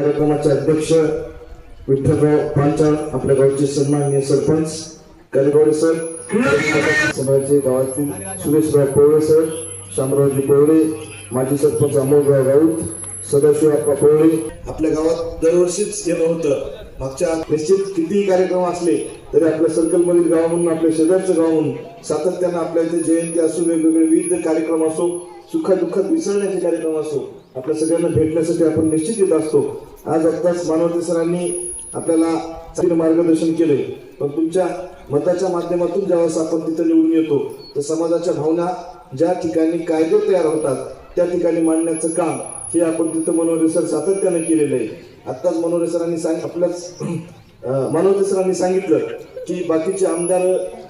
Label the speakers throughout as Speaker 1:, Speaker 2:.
Speaker 1: कार्यक्रमाचे अध्यक्ष विठ्ठलराव पांचाळ आपल्या गावचे सन्माननीय सरपंच गालेगौडे सर समाजाचे गावातील सुरेशराव पोवळे सर शामरावजी पोवळे माजी सरपंच अमोलराव राऊत सदाशिव अप्पा पोवळे आपल्या गावात दरवर्षीच येणं होतं. मागच्या निश्चित कितीही कार्यक्रम असले तरी आपल्या सर्कलमधील गाव म्हणून आपल्या शेजारचं गाव म्हणून सातत्यानं आपल्या इथे जयंती असो वेगवेगळे विविध कार्यक्रम असो सुखादुःखात विसरण्याचे कार्यक्रम असो आपल्या सगळ्यांना भेटण्यासाठी आपण निश्चित येत असतो. आज आत्ताच मानवते सरांनी आपल्याला चांगले मार्गदर्शन केले पण तुमच्या मताच्या माध्यमातून ज्यावेळेस आपण तिथं निवडून येतो तर समाजाच्या भावना ज्या ठिकाणी कायदे तयार होतात त्या ठिकाणी मांडण्याचं काम हे आपण तिथं मनोहर सर सातत्यानं केलेलं आहे. आत्ताच मनोहर सरांनी सांग आपल्याच अं, मनोहर सरांनी सांगितलं की बाकीचे आमदार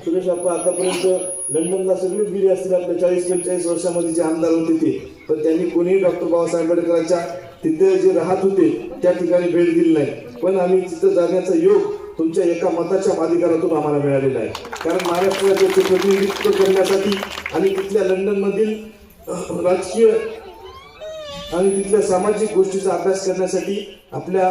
Speaker 1: सुरेश आपण आतापर्यंत लंडनला सगळेच गेले असतील आपल्या चाळीस पंचेचाळीस वर्षामध्ये जे आमदार होते ते. पण त्यांनी कोणीही डॉक्टर बाबासाहेब आंबेडकरांच्या तिथे जे राहत होते त्या ठिकाणी भेट दिली नाही. पण आम्ही तिथं जाण्याचा योग तुमच्या एका मताच्या अधिकारातून आम्हाला मिळालेला आहे. कारण महाराष्ट्राचे प्रतिनिधित्व करण्यासाठी आणि तिथल्या लंडनमधील राजकीय आणि तिथल्या सामाजिक गोष्टीचा अभ्यास करण्यासाठी आपल्या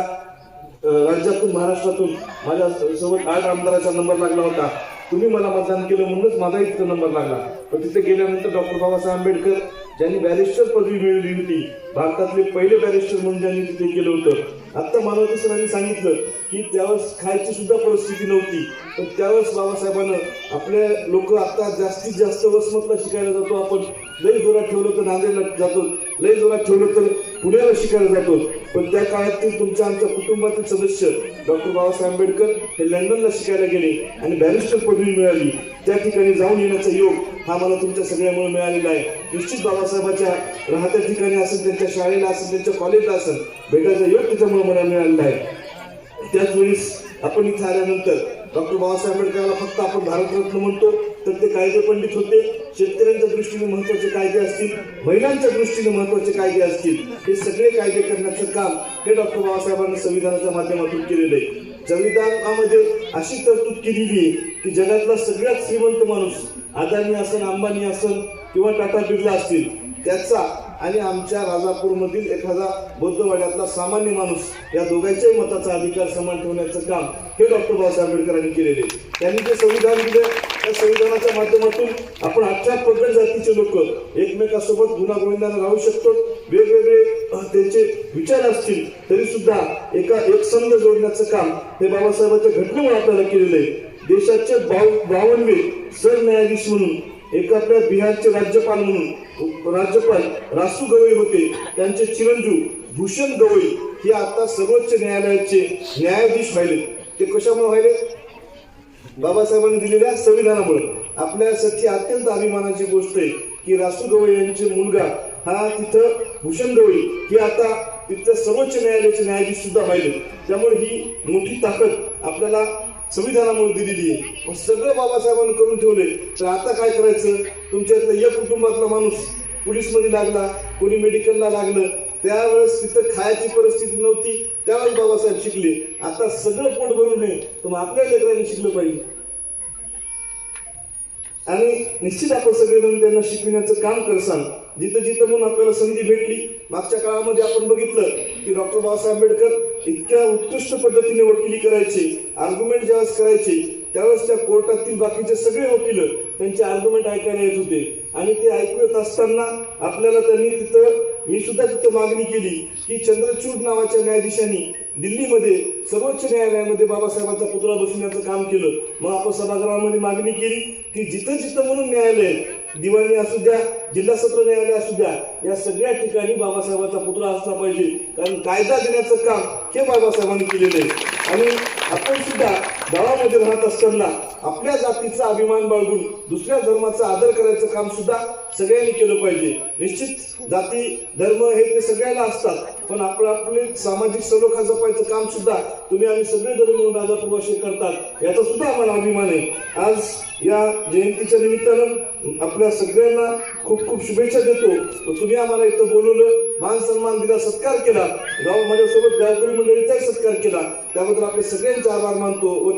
Speaker 1: राज्यातून महाराष्ट्रातून माझ्या सोबत आठ आमदाराचा नंबर लागला होता. तुम्ही मला मतदान केलं म्हणूनच माझा इथं नंबर लागला. पण तिथे गेल्यानंतर डॉक्टर बाबासाहेब आंबेडकर ज्यांनी बॅरिस्टर पदवी मिळवली होती. भारतातले पहिले बॅरिस्टर म्हणून ज्यांनी तिथे केलं होतं. आत्ता मानवते सरांनी सांगितलं की त्यावेळेस खायची सुद्धा परिस्थिती नव्हती. पण त्यावेळेस बाबासाहेबांना आपल्या लोक आता जास्तीत जास्त वसमतला शिकायला जातो आपण. लई जोरात ठेवलं तर नांदेडला जातो. लई जोरात ठेवलं तर पुण्याला शिकायला जातो. पण त्या काळातील तुमच्या आमच्या कुटुंबातील सदस्य डॉक्टर बाबासाहेब आंबेडकर हे लंडनला शिकायला गेले आणि बॅरिस्टर पदवी मिळाली. त्या ठिकाणी जाऊन येण्याचा योग हा मला तुमच्या सगळ्यामुळे मिळालेला आहे. निश्चित बाबासाहेबाच्या राहत्या ठिकाणी असेल त्यांच्या शाळेला असेल त्यांच्या कॉलेजला असेल भेटायचा योग त्याच्यामुळे मला मिळालेला आहे. त्याच वेळेस आपण इथं आल्यानंतर डॉक्टर बाबासाहेब आंबेडकरला फक्त आपण भारतरत्न म्हणतो तर ते कायदे पंडित होते शेतकऱ्यांच्या दृष्टीने महत्त्वाचे कायदे असतील महिलांच्या दृष्टीने महत्त्वाचे कायदे असतील हे सगळे कायदे करण्याचं काम हे डॉक्टर बाबासाहेबांनी संविधानाच्या माध्यमातून केलेलं आहे संविधानामध्ये अशी तरतूद केलेली आहे की जगातला सगळ्यात श्रीमंत माणूस अदानी असन अंबानी असन किंवा टाटा बिर्ला असतील त्याचा आणि आमच्या राजापूरमधील एखादा बौद्धवाड्यातला सामान्य माणूस या दोघांच्याही मताचा अधिकार समान ठेवण्याचं काम हे डॉक्टर बाबासाहेब आंबेडकरांनी केलेले आहे. त्यांनी जे संविधान दिलं या संविधानाच्या माध्यमातून आपण आजच्या प्रगत जातीचे लोक एकमेकासोबत गुणागोविंदाने राहू शकतो. वेगवेगळे त्यांचे विचार असतील तरी सुद्धा एका एक संघ जोडण्याचं काम हे बाबासाहेबांच्या घटनेमुळे आपल्याला केलेलं आहे. देशाचे बावनवे सरन्यायाधीश म्हणून एक आपल्या बिहारचे राज्यपाल म्हणून राज्यपाल रासू गवई होते. त्यांचे चिरंजीव भूषण गवई हे आता सर्वोच्च न्यायालयाचे न्यायाधीश व्हायले ते कशामुळे व्हायले बाबासाहेबांनी दिलेल्या संविधानामुळे आपल्यासाठी अत्यंत अभिमानाची गोष्ट आहे की रासू गवई यांचे मुलगा हा तिथं भूषण गवई हे आता तिथं सर्वोच्च न्यायालयाचे न्यायाधीश सुद्धा पाहिले त्यामुळे ही मोठी ताकद आपल्याला संविधानामुळे दिलेली आहे. मग सगळं बाबासाहेबांनी करून ठेवले तर आता काय करायचं? तुमच्या एक कुटुंबातला माणूस पोलीसमध्ये लागला कोणी मेडिकलला लागलं त्यावेळेस तिथं खायची परिस्थिती नव्हती त्यावेळेस बाबासाहेब शिकले. आता सगळं पोट भरून नये तर मग आपल्या लेकरांनी शिकलं पाहिजे. आणि निश्चित आपण सगळेजण त्यांना शिकविण्याचं काम करसाल. जिथं जिथं म्हणून आपल्याला संधी भेटली मागच्या काळामध्ये आपण बघितलं की डॉक्टर बाबासाहेब आंबेडकर इतक्या उत्कृष्ट पद्धतीने वकिली करायचे आर्ग्युमेंट जेव्हा करायचे त्यावेळेस त्या कोर्टातील बाकीचे सगळे वकील त्यांचे आर्ग्युमेंट ऐकायला येत होते. आणि ते ऐकू येत असताना आपल्याला त्यांनी तिथं मी सुद्धा तिथं मागणी केली की चंद्रचूड नावाच्या न्यायाधीशांनी दिल्लीमध्ये सर्वोच्च न्यायालयामध्ये बाबासाहेबांचा पुतळा बसवण्याचं काम केलं. मग आपण सभागृहामध्ये मागणी केली की जिथं जिथं म्हणून न्यायालय दिवाणी असू द्या जिल्हा सत्र न्यायालय असू द्या या सगळ्या ठिकाणी बाबासाहेबांचा पुतळा असला पाहिजे. कारण कायदा देण्याचं काम हे बाबासाहेबांनी केलेलं आहे. आणि आपण सुद्धा गावामध्ये राहत असताना आपल्या जातीचा अभिमान बाळगून दुसऱ्या धर्माचा आदर करायचं काम सुद्धा सगळ्यांनी केलं पाहिजे. निश्चित जाती धर्म हे ते सगळ्याला असतात पण आपलं आपले सामाजिक सलोखा जपायचं काम सुद्धा तुम्ही आम्ही सगळे धर्म मिळून राजापूर्वाशी करतात. याचा सुद्धा आम्हाला अभिमान आहे. आज या जयंतीच्या निमित्तानं आपल्या सगळ्यांना खूप खूप शुभेच्छा देतो. तुम्ही आम्हाला इथं बोलवलं मान सन्मान दिला सत्कार केला. गाव माझ्यासोबत गावकरी मंडळीचाही सत्कार केला. त्याबद्दल आपले सगळ्यांचे आभार मानतो व